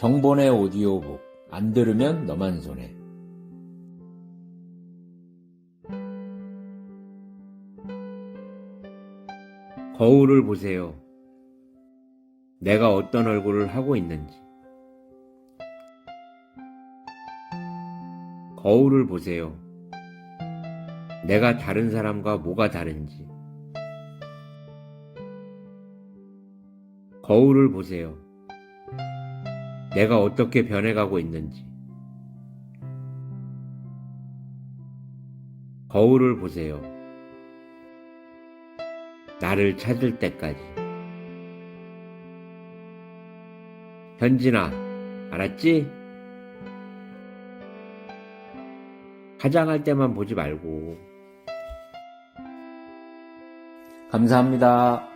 정본의 오디오북 안 들으면 너만 손해. 거울을 보세요. 내가 어떤 얼굴을 하고 있는지. 거울을 보세요. 내가 다른 사람과 뭐가 다른지. 거울을 보세요. 내가 어떻게 변해가고 있는지. 거울을 보세요. 나를 찾을 때까지. 현진아, 알았지? 화장할 때만 보지 말고. 감사합니다.